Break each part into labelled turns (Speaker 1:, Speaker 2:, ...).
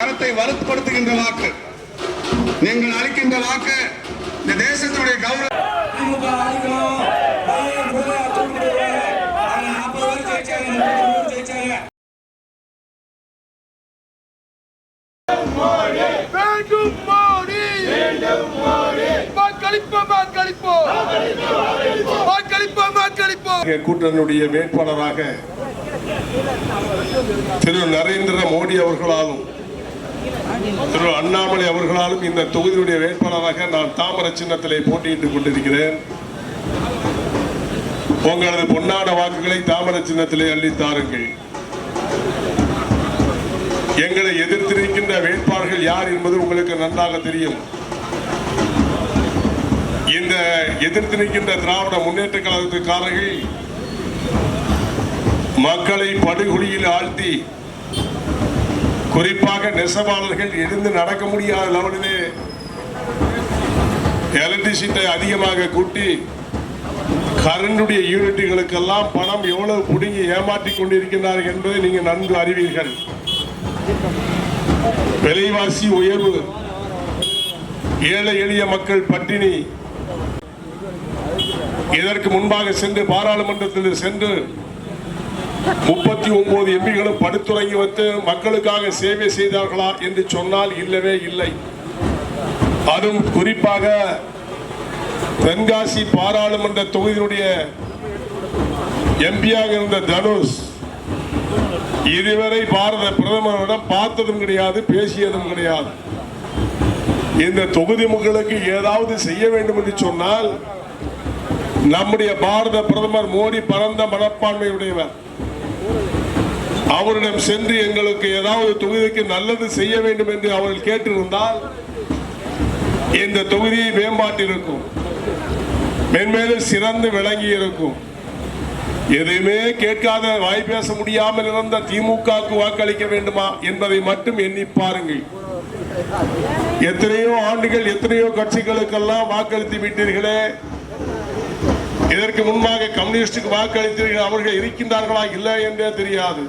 Speaker 1: கரத்தை வலுப்படுத்துகின்ற வாக்கு. நீங்கள் அளிக்கின்ற வாக்கு இந்த தேசத்தினுடைய கௌரவ
Speaker 2: வேண்டும் மோடி வேண்டும் மோடி. வாக்களிப்போம் வாக்களிப்போம். வாக்களிப்போம் வாக்களிப்போம்.
Speaker 3: கூட்டணியுடைய வேட்பாளராக திரு நரேந்திர மோடி அவர்களாலும் திரு அண்ணாமலை அவர்களாலும் இந்த தொகுதியுடைய வேட்பாளராக நான் தாமர சின்னத்திலே போட்டியிட்டுக் கொண்டிருக்கிறேன். உங்களது பொன்னாட வாக்குகளை தாமர சின்னத்திலே அள்ளித்தாருங்கள் எங்களை எதிர்த்திருக்கின்ற வேட்பாளர்கள் யார் என்பது உங்களுக்கு நன்றாக தெரியும். இந்த எதிர்த்து நிற்கின்ற திராவிட முன்னேற்ற கழகத்துக்காரர்கள் மக்களை படுகொலியில் ஆழ்த்தி குறிப்பாக நெசவாளர்கள் எழுந்து நடக்க முடியாத லெவலிலே எலக்ட்ரிசிட்டை அதிகமாக கூட்டி கரண்டுடைய யூனிட்டுகளுக்கெல்லாம் பணம் எவ்வளவு பிடுங்கி ஏமாற்றிக் கொண்டிருக்கின்றார்கள் என்பதை நீங்கள் நன்கு அறிவீர்கள். விலைவாசி உயர்வு ஏழை எளிய மக்கள் பட்டினி இதற்கு முன்பாக சென்று பாராளுமன்றத்தில் சென்று முப்பத்தி ஒன்பது எம்பிகளும் படுத்துறங்கி வைத்து மக்களுக்காக சேவை செய்தார்களா என்று சொன்னால் இல்லவே இல்லை. அதுவும் குறிப்பாக தென்காசி பாராளுமன்ற தொகுதியினுடைய எம்பியாக இருந்த தனுஷ் இதுவரை பாரத பிரதமரிடம் பார்த்ததும் கிடையாது பேசியதும் கிடையாது. இந்த தொகுதி மக்களுக்கு ஏதாவது செய்ய வேண்டும் என்று சொன்னால் நம்முடைய பாரத பிரதமர் மோடி பரந்த மனப்பான்மையுடையவர். அவரிடம் சென்று எங்களுக்கு ஏதாவது தொகுதிக்கு நல்லது செய்ய வேண்டும் என்று அவர்கள் கேட்டிருந்தால் இந்த தொகுதி மேம்பாட்டிருக்கும் மென்மேலும் சிறந்து விளங்கி இருக்கும் எதையுமே கேட்காத வாய் பேச முடியாமல் இருந்த திமுகவுக்கு வாக்களிக்க வேண்டுமா என்பதை மட்டும் எண்ணி பாருங்கள். எத்தனையோ ஆண்டுகள் எத்தனையோ கட்சிகளுக்கெல்லாம் வாக்களித்து விட்டீர்களே. இதற்கு முன்பாக கம்யூனிஸ்டுக்கு வாக்களித்தீர்கள் அவர்கள் இருக்கின்றார்களா இல்லை என்றே தெரியாது.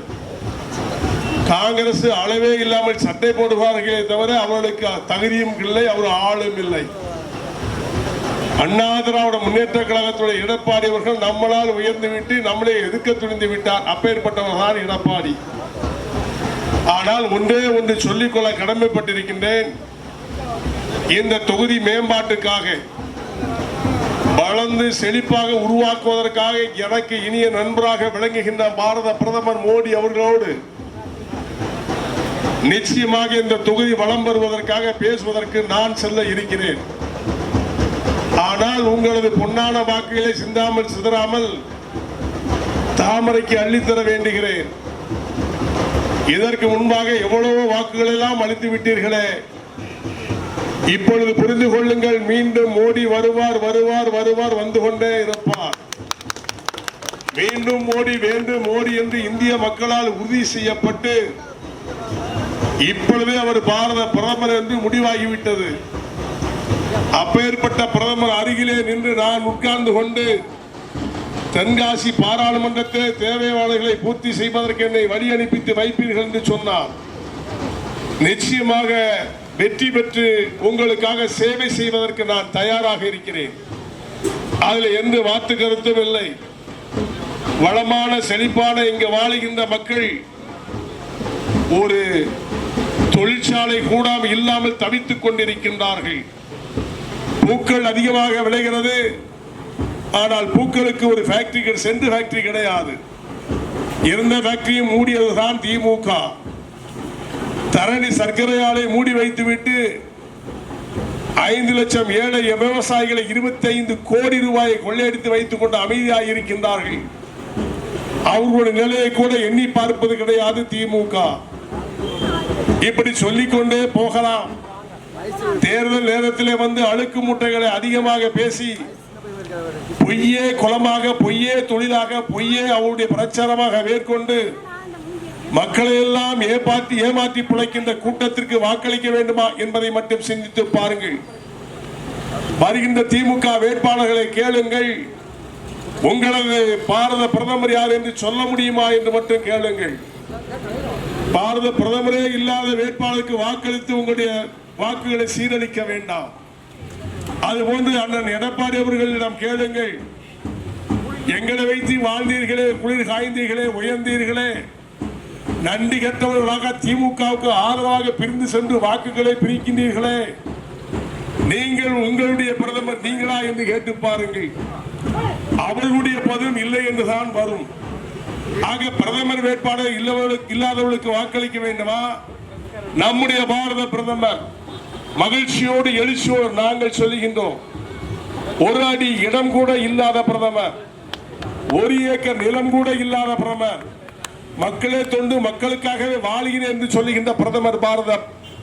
Speaker 3: காங்கிரஸ் அளவே இல்லாமல் சட்டை போடுவார்களே தவிர அவர்களுக்கு தகுதியும் இல்லை அவர் ஆளும் இல்லை. அண்ணா திராவிட முன்னேற்ற கழகத்துடைய எடப்பாடி அவர்கள் நம்மளால் உயர்ந்து விட்டு நம்மளே எதிர்க்க துணிந்து விட்டார். அப்பேற்பட்டவர் தான் எடப்பாடி. ஆனால் ஒன்றே ஒன்று சொல்லிக்கொள்ள கடமைப்பட்டிருக்கின்றேன். இந்த தொகுதி மேம்பாட்டுக்காக வளர்ந்து செழிப்பாக உருவாக்குவதற்காக எனக்கு இனிய நண்பராக விளங்குகின்ற பாரத பிரதமர் மோடி அவர்களோடு நிச்சயமாக இந்த தொகுதி வளம் பெறுவதற்காக பேசுவதற்கு நான் செல்ல இருக்கிறேன். ஆனால் உங்களது பொன்னான வாக்குகளை சிந்தாமல் சிதறாமல் தாமரைக்கு அள்ளித்தர வேண்டுகிறேன். இதற்கு முன்பாக எவ்வளவோ வாக்குகள் எல்லாம் அளித்து விட்டீர்களே. இப்பொழுது புரிந்து கொள்ளுங்கள் மீண்டும் மோடி வருவார் வருவார் வருவார் வந்து கொண்டே இருப்பார். மீண்டும் மோடி வேண்டும் மோடி என்று இந்திய மக்களால் உறுதி செய்யப்பட்டு இப்பொழுதே அவர் பாரத பிரதமர் என்று முடிவாகிவிட்டது. அப்பேற்பட்ட பிரதமர் அருகிலே நின்று நான் உட்கார்ந்து கொண்டு தென்காசி பாராளுமன்றத்தில் தேவையானங்களை பூர்த்தி செய்வதற்கு என்னை வழி அனுப்பித்து வைப்பீர்கள் என்று சொன்னார். நிச்சயமாக வெற்றி பெற்று உங்களுக்காக சேவை செய்வதற்கு நான் தயாராக இருக்கிறேன். அதில் எந்த வாத்து கருத்தும் இல்லை. வளமான செழிப்பான இங்கு வாழுகின்ற மக்கள் ஒரு தொழிற்சாலை கூட இல்லாமல் தவித்துக் கொண்டிருக்கின்றார்கள். பூக்கள் அதிகமாக விளைகிறது. ஆனால் பூக்களுக்கு ஒரு ஃபேக்டரி சென்று ஃபேக்டரி கிடையாது. இருந்த ஃபேக்டரியும் மூடியதுதான் திமுக. தரணி சர்க்கரை ஆலை மூடி வைத்துவிட்டு ஐந்து லட்சம் ஏழை விவசாயிகளை இருபத்தி ஐந்து கோடி ரூபாயை கொள்ளையடித்து வைத்துக் கொண்டு அமைதியாக இருக்கின்றார்கள் அவர்களுடைய நிலையை கூட எண்ணி பார்ப்பது கிடையாது திமுக. இப்படி சொல்லிக்கொண்டே போகலாம். தேர்தல் நேரத்திலே வந்து அழுக்கு மூட்டைகளை அதிகமாக பேசி பொய்யே குளமாக பொய்யே தொழிலாக பொய்யே அவருடைய பிரச்சாரமாக மேற்கொண்டு மக்களை எல்லாம் ஏமாற்றி ஏமாற்றி பிழைக்கின்ற கூட்டத்திற்கு வாக்களிக்க வேண்டுமா என்பதை மட்டும் சிந்தித்து பாருங்கள். வருகின்ற திமுக வேட்பாளர்களை கேளுங்கள். உங்களது பாரத பிரதமர் யார் என்று சொல்ல முடியுமா என்று மட்டும் கேளுங்கள். பாரத பிரதமரே இல்லாத வேட்பாளருக்கு வாக்களித்து உங்களுடைய வாக்குகளை சீரழிக்க வேண்டாம். அதுபோன்று அண்ணன் எடப்பாடி அவர்களிடம் கேளுங்கள். எங்களை வைத்து வாழ்ந்தீர்களே குளிர் காய்ந்தீர்களே உயர்ந்தீர்களே. நன்றி கற்றவர்களாக திமுகவுக்கு ஆதரவாக பிரிந்து சென்று வாக்குகளை பிரிக்கின்றீர்களே. நீங்கள் உங்களுடைய பிரதமர் நீங்களா என்று கேட்டு பாருங்கள். அவர்களுடைய பதிலும் இல்லை என்றுதான் வரும். ஆக பிரதமர் வேட்பாளர் இல்லவர்களுக்கு இல்லாதவர்களுக்கு வாக்களிக்க வேண்டுமா? நம்முடைய பாரத பிரதமர் மகிழ்ச்சியோடு எழுச்சியோடு நாங்கள் சொல்லுகின்றோம். ஒரு அடி இடம் கூட இல்லாத பிரதமர் ஒரு ஏக்கர் நிலம் கூட இல்லாத பிரதமர் மக்களே தொண்டு மக்களுக்காகவே வாழ்கிறேன் என்று சொல்லுகின்ற பிரதமர் பாரத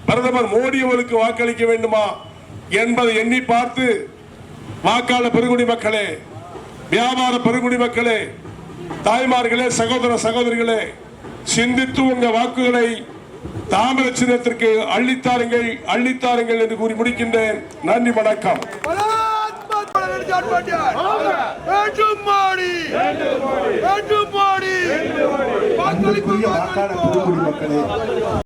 Speaker 3: பிரதமர் மோடி அவருக்கு வாக்களிக்க வேண்டுமா என்பதை எண்ணி பார்த்து வாக்காளர் பெருங்குடி மக்களே வியாபார பெருங்குடி மக்களே தாய்மார்களே சகோதர சகோதரிகளே சிந்தித்து உங்க வாக்குகளை தாமிர சின்னத்திற்கு அள்ளித்தாருங்கள் அள்ளித்தாருங்கள் என்று கூறி முடிக்கின்றேன். நன்றி வணக்கம்.
Speaker 4: வாக்காளர் மக்களே.